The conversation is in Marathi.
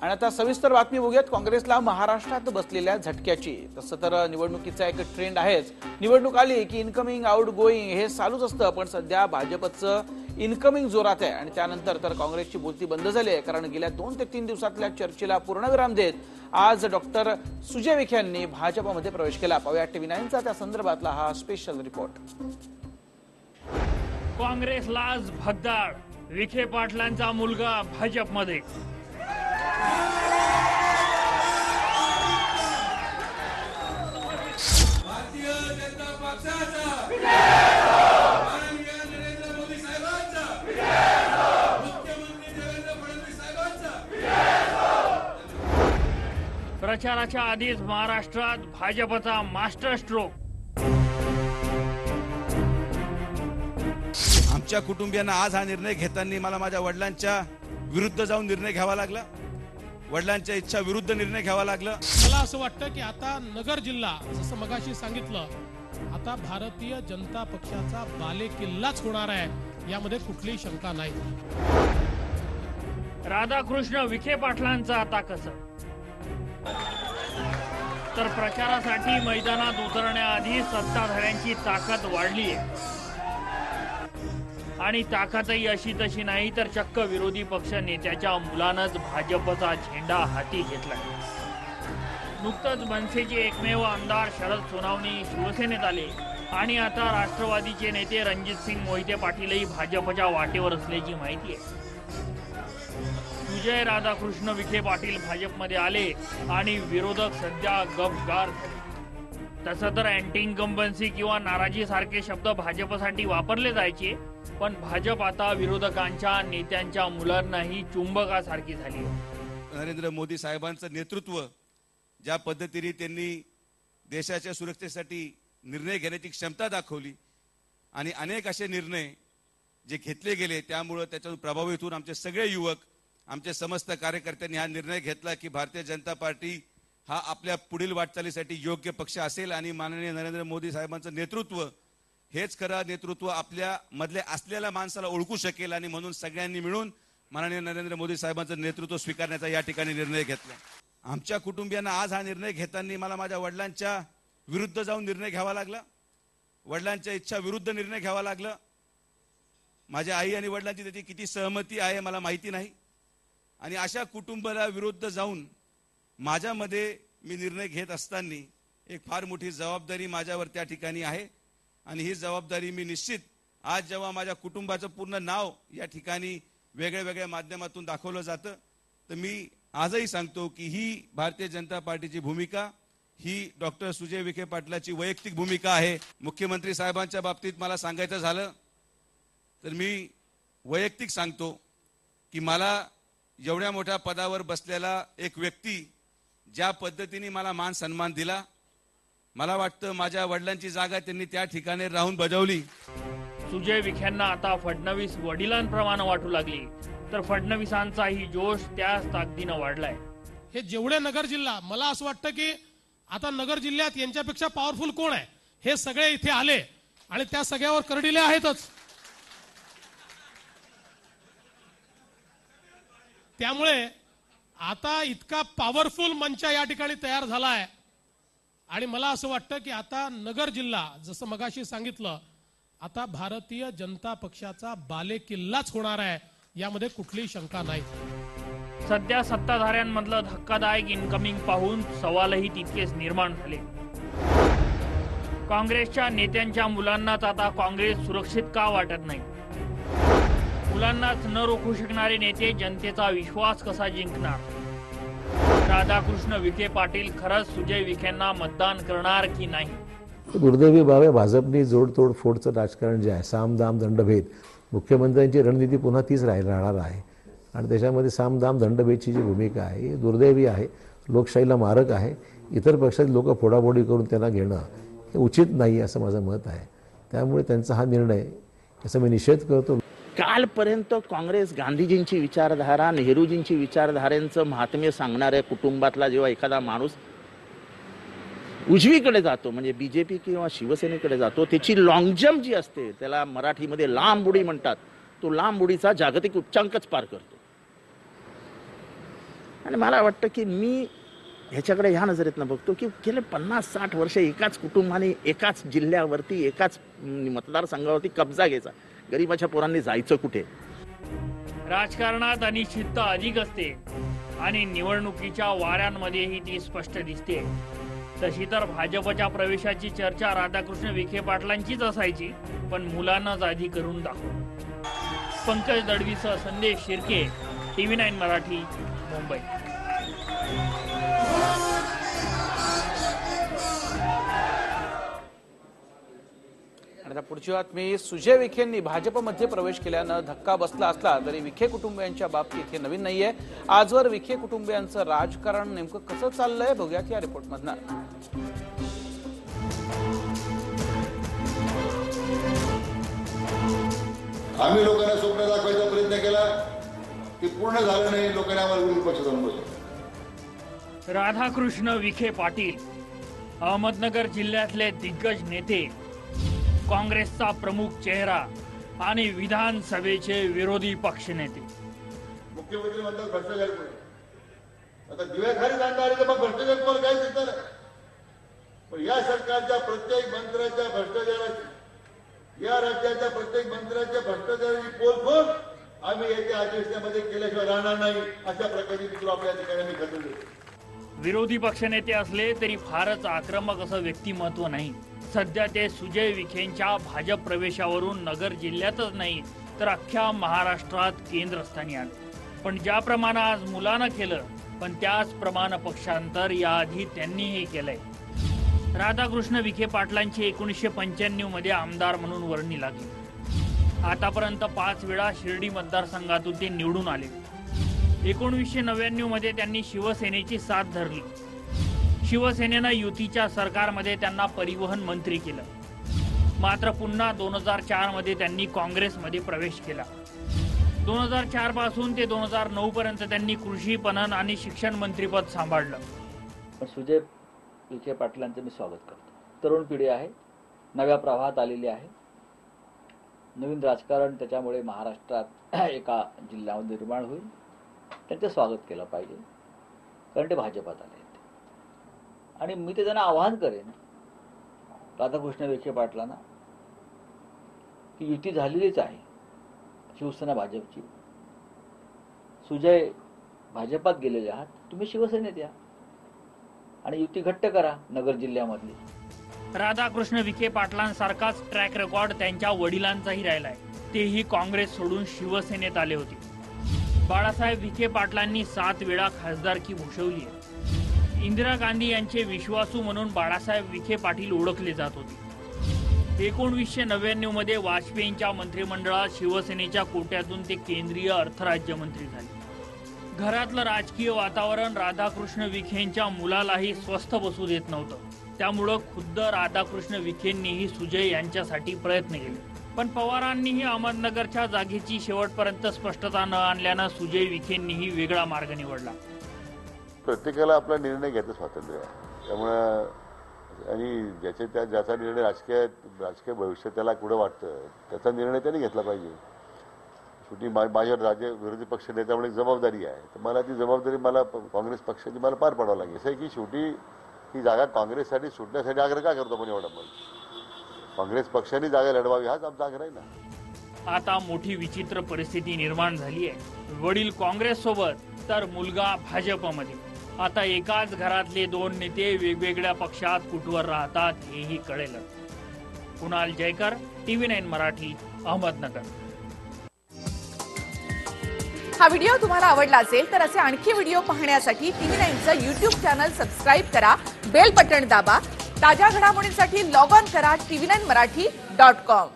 आणि आता सविस्तर बातमी बघूयात. काँग्रेसला महाराष्ट्रात बसलेल्या झटक्याची. तसं तर निवडणुकीचा एक ट्रेंड आहेच. निवडणूक आली की इनकमिंग आउट गोईंग हे चालूच असतं पण सध्या भाजपचं इनकमिंग जोरात आहे. आणि त्यानंतर तर काँग्रेसची बोलती बंद झाली आहे कारण गेल्या दोन ते तीन दिवसातल्या चर्चेला पूर्णविराम देत आज डॉक्टर सुजय विखे यांनी भाजपमध्ये प्रवेश केला. पाहूया टीव्ही नाईनचा त्या संदर्भातला हा स्पेशल रिपोर्ट काँग्रेसला आज भगदाड. विखे पाटलांचा मुलगा भाजपमध्ये. जनता पक्षाचा. माननीय नरेंद्र मोदी साहेबांचा. मुख्यमंत्री देवेंद्र फडणवीस साहेबांचा. प्रचाराच्या आधीच महाराष्ट्रात भाजपचा मास्टर स्ट्रोक. आमच्या कुटुंबियांना आज हा निर्णय घेताना मला माझ्या वडिलांच्या विरुद्ध जाऊन निर्णय घ्यावा लागला. वडिलांच्या इच्छा विरुद्ध निर्णय घ्यावा लागला. मला असं वाटतं की आता नगर जिल्हा जसं मगाशी सांगितलं आता भारतीय जनता पक्षाचा बाले किल्लाच होणार आहे. यामध्ये कुठलीही शंका नाही. राधाकृष्ण विखे पाटलांचा आता कसं? तर प्रचारासाठी मैदानात उतरण्याआधी सत्ताधाऱ्यांची ताकद वाढली आहे आणि ताकदही अशी तशी नाही तर चक्क विरोधी पक्ष नेत्याच्या मुलानंच भाजपचा झेंडा हाती घेतलाय. नुकतंच मनसेचे एकमेव आमदार शरद सोनावणी शिवसेनेत आले. आणि आता राष्ट्रवादीचे नेते रणजित सिंग मोहिते पाटीलही भाजपच्या वाटेवर असल्याची माहिती आहे. सुजय राधाकृष्ण विखे पाटील भाजपमध्ये आले आणि विरोधक सध्या गपगार तसं तर अँटी इन्कम्बन्सी किंवा नाराजी सारखे शब्द भाजपसाठी वापरले जायचे पण भाजप आता विरोधकांच्या नेत्यांच्या मुलांनाही चुंबकासारखी झाली नरेंद्र मोदी साहेबांचं नेतृत्व ज्या पद्धतीने त्यांनी देशाच्या सुरक्षेसाठी निर्णय घेण्याची क्षमता दाखवली आणि अनेक असे निर्णय जे घेतले गेले त्यामुळं त्याच्यातून प्रभावित होऊन आमचे सगळे युवक आमचे समस्त कार्यकर्त्यांनी हा निर्णय घेतला की भारतीय जनता पार्टी हा आपल्या पुढील वाटचालीसाठी योग्य पक्ष असेल आणि माननीय नरेंद्र मोदी साहेबांचं नेतृत्व हेच खरं नेतृत्व आपल्या मधल्या असलेल्या माणसाला ओळखू शकेल आणि म्हणून सगळ्यांनी मिळून माननीय नरेंद्र मोदी साहेबांचं नेतृत्व स्वीकारण्याचा या ठिकाणी निर्णय घेतला. आमच्या कुटुंबियांना आज हा निर्णय घेताना मला माझ्या वडिलांच्या विरुद्ध जाऊन निर्णय घ्यावा लागला. वडिलांच्या इच्छा विरुद्ध निर्णय घ्यावा लागला. माझ्या आई आणि वडिलांची त्याची किती सहमती आहे मला माहिती नाही. आणि अशा कुटुंबाला विरुद्ध जाऊन माझ्यामध्ये मी निर्णय घेत असताना एक फार मोठी जबाबदारी माझ्यावर त्या ठिकाणी आहे. आणि ही जबाबदारी मी निश्चित आज जेव्हा माझ्या कुटुंबाचं पूर्ण नाव या ठिकाणी वेगळ्या वेगळ्या माध्यमातून दाखवलं जातं तर मी आजही सांगतो की ही भारतीय जनता पार्टीची भूमिका ही डॉक्टर सुजय विखे पाटलाची वैयक्तिक भूमिका आहे. मुख्यमंत्री साहेबांच्या बाबतीत मला सांगायचं झालं तर मी वैयक्तिक सांगतो की मला एवढ्या मोठ्या पदावर बसलेला एक व्यक्ती ज्या पद्धतीने मला मान सन्मान दिला मला वाटतं माझ्या वडिलांची जागा त्यांनी त्या ठिकाणी राहून बजावली. सुजय विख्यांना आता फडणवीस वडिलांप्रमाणे वाटू लागली. तर फडणवीसांचाही जोश त्याच ताकदीनं वाढलाय. हे जेवढे नगर जिल्हा मला असं वाटतं की आता नगर जिल्ह्यात यांच्यापेक्षा पॉवरफुल कोण आहे? हे सगळे इथे आले आणि त्या सगळ्यावर करडिले आहेतच. त्यामुळे आता इतका पॉवरफुल मंच या ठिकाणी तयार झाला आहे आणि मला असं वाटतं की आता नगर जिल्हा जसं मगाशी सांगितलं आता भारतीय जनता पक्षाचा बालेकिल्लाच होणार आहे. यामध्ये कुठलीही शंका नाही. सध्या सत्ताधाऱ्यांमधलं धक्कादायक इनकमिंग पाहून सवालही तितकेच निर्माण झाले. काँग्रेसच्या नेत्यांच्या मुलांनाच आता काँग्रेस सुरक्षित का वाटत नाही? मुलांनाच न रोखू शकणारे नेते जनतेचा विश्वास कसा जिंकणार? राधाकृष्ण विखे पाटील खरंच सुजय विखेंना मतदान करणार की नाही? दुर्दैवी बाब भाजपने जोडतोड फोडचं राजकारण जे आहे साम दाम दंडभेद मुख्यमंत्र्यांची रणनीती पुन्हा तीच राही राहणार आहे. आणि त्याच्यामध्ये सामदाम दंडबेची जी भूमिका आहे ही दुर्दैवी आहे लोकशाहीला मारक आहे. इतर पक्षातील लोक फोडाफोडी करून त्यांना घेणं हे उचित नाही असं माझं मत आहे. त्यामुळे त्यांचा हा निर्णय याचा मी निषेध करतो. कालपर्यंत काँग्रेस गांधीजींची विचारधारा नेहरूजींची विचारधारेंचं महात्म्य सांगणाऱ्या कुटुंबातला जेव्हा एखादा माणूस उजवीकडे जातो म्हणजे बीजेपी किंवा शिवसेनेकडे जातो त्याची लॉंगजम जी असते त्याला मराठीमध्ये लांब उडी म्हणतात तो लांब उडीचा जागतिक उच्चांकच पार करतो. आणि मला वाटतं की मी ह्याच्याकडे ह्या नजरेतनं बघतो की गेले पन्नास साठ वर्ष एकाच कुटुंबाने एकाच जिल्ह्यावरती एकाच मतदारसंघावरती कब्जा घ्यायचा. गरिबाच्या पोरांनी जायचं कुठे? राजकारणात अनिश्चितता अधिक असते आणि निवडणुकीच्या वाऱ्यांमध्येही ती स्पष्ट दिसते. तशी तर भाजपच्या प्रवेशाची चर्चा राधाकृष्ण विखे पाटलांचीच असायची पण मुलांनाच आधी करून दाखव पंकज दडवीसह संदेश शिर्के टीव्ही नाईन मराठी मुंबई. आता पुढची बातमी सुजय विखेंनी भाजपमध्ये प्रवेश केल्यानं धक्का बसला असला तरी विखे कुटुंबियांच्या बाबतीत हे नवीन नाहीये. आजवर विखे कुटुंबियांचं राजकारण नेमकं कसं चाललंय बघूयात या रिपोर्टमधनं. आम्ही लोकांना स्वप्न दाखवायचा प्रयत्न केला ते पूर्ण झालं नाही लोकांनी आम्हाला विरोधी पक्ष जाऊन बसवलं. राधाकृष्ण विखे पाटील अहमदनगर जिल्ह्यातले दिग्गज नेते काँग्रेसचा प्रमुख चेहरा आणि विधानसभेचे विरोधी पक्षनेते. मुख्यमंत्री म्हणतात भ्रष्टाचार आता दिव्याखाली जाणार तर मग भ्रष्टाचार तुम्हाला काय दिसणार? पण या सरकारच्या प्रत्येक मंत्र्याच्या भ्रष्टाचाराची या राज्याच्या प्रत्येक मंत्र्याच्या भ्रष्टाचाराची पोलखोल आम्ही येत्या अधिवेशनामध्ये केल्याशिवाय राहणार नाही अशा प्रकारची मित्र आपल्या ठिकाणी देतो विरोधी पक्षनेते असले तरी फारच आक्रमक असं व्यक्तिमत्व नाही. सध्या ते सुजय विखेंच्या भाजप प्रवेशावरून नगर जिल्ह्यातच नाही तर अख्ख्या महाराष्ट्रात केंद्रस्थानी आले. पण ज्याप्रमाणे आज मुलानं केलं पण त्याचप्रमाणे पक्षांतर याआधी त्यांनीही केलंय. राधाकृष्ण विखे पाटलांची एकोणीसशे पंच्याण्णवमध्ये आमदार म्हणून वर्णी लागली. आतापर्यंत पाच वेळा शिर्डी मतदारसंघातून ते निवडून आले. एकोणीसशे नव्याण्णवमध्ये त्यांनी शिवसेनेची साथ धरली. शिवसेनेनं युतीच्या सरकारमध्ये त्यांना परिवहन मंत्री केलं. मात्र पुन्हा दोन हजार चारमध्ये त्यांनी काँग्रेसमध्ये प्रवेश केला. दोन हजार चारपासून ते दोन हजार नऊ पर्यंत त्यांनी कृषी पणन आणि शिक्षण मंत्रीपद सांभाळलं. पण सुजय विखे पाटलांचं मी स्वागत करतो. तरुण पिढी आहे नव्या प्रवाहात आलेली आहे. नवीन राजकारण त्याच्यामुळे महाराष्ट्रात एका जिल्ह्यामध्ये निर्माण होईल. त्यांचं स्वागत केलं पाहिजे. कारण ते भाजपात आले. आणि मी ते त्यांना आवाहन करेन. राधाकृष्ण विखे पाटलांना की युती झालेलीच आहे शिवसेना भाजपची. सुजय भाजपात गेलेले आहात तुम्ही शिवसेनेत या. आणि युती घट्ट करा नगर जिल्ह्यामधली. राधाकृष्ण विखे पाटलांसारखाच ट्रॅक रेकॉर्ड त्यांच्या वडिलांचाही राहिलाय. तेही काँग्रेस सोडून शिवसेनेत आले होते. बाळासाहेब विखे पाटलांनी सात वेळा खासदारकी भूषवली आहे. इंदिरा गांधी यांचे विश्वासू म्हणून बाळासाहेब विखे पाटील ओळखले जात होते. एकोणवीसशे नव्याण्णवमध्ये वाजपेयींच्या मंत्रिमंडळात शिवसेनेच्या कोट्यातून ते केंद्रीय अर्थराज्यमंत्री झाले. घरातलं राजकीय वातावरण राधाकृष्ण विखेंच्या मुलालाही स्वस्थ बसू देत नव्हतं. त्यामुळं खुद्द राधाकृष्ण विखेंनीही सुजय यांच्यासाठी प्रयत्न केले. पण पवारांनीही अहमदनगरच्या जागेची शेवटपर्यंत स्पष्टता न आणल्यानं सुजय विखेंनीही वेगळा मार्ग निवडला. प्रत्येकाला आपला निर्णय घ्यायचं स्वातंत्र्य. आहे त्यामुळं आणि ज्याचे त्या ज्याचा निर्णय राजकीय राजकीय भविष्य त्याला कुठं वाटतं त्याचा निर्णय त्यांनी घेतला पाहिजे. शेवटी मा- माझ्या राज्य विरोधी पक्ष नेत्यामुळे जबाबदारी आहे. तर मला ती जबाबदारी मला काँग्रेस पक्षाची मला पार पाडावं लागेल. असं आहे की शेवटी ही जागा काँग्रेससाठी सुटण्यासाठी आग्रह का करतो आपण एवढा पण? काँग्रेस पक्षाने जागा लढवावी हाच आमचा आग्रह आहे ना. आता मोठी विचित्र परिस्थिती निर्माण झाली आहे. वडील काँग्रेस सोबत तर मुलगा भाजपमध्ये. आता एकाच घरातले दोन नेते वेगवेगळ्या पक्षात कुठवर राहतात हेही कळेलच. Kunal Jaykar TV nine Marathi Ahmednagar. हा व्हिडिओ तुम्हाला आवडला असेल तर असे आणखी व्हिडिओ पाहण्यासाठी टीव्ही नाईनचं युट्यूब चॅनल सबस्क्राईब करा बेल बटन दाबा ताज्या घडामोडींसाठी लॉग ऑन करा TV nine Marathi dot com.